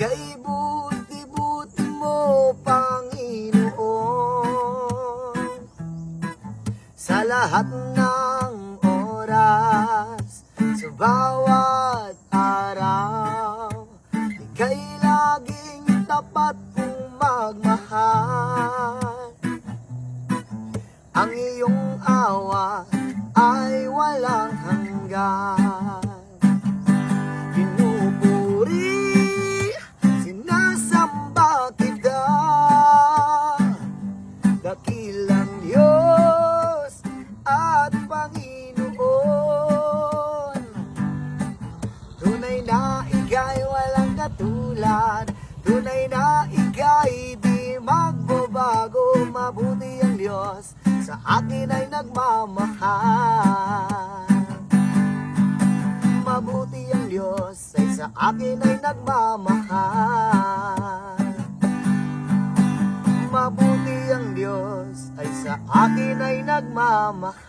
Kay buti-buti mo, Panginoon. Sa lahat ng oras Sa bawat araw Ika'y laging tapat kong magmahal. Ang iyong awa ay walang hanggan Dakilang Diyos at Panginoon. Tunay na ika'y walang katulad. Tunay na ika'y di magbabago. Mabuti ang Diyos sa akin ay nagmamahal. Mabuti ang Diyos ay sa akin ay nagmamahal Ang Diyos ay sa akin ay nagmamahal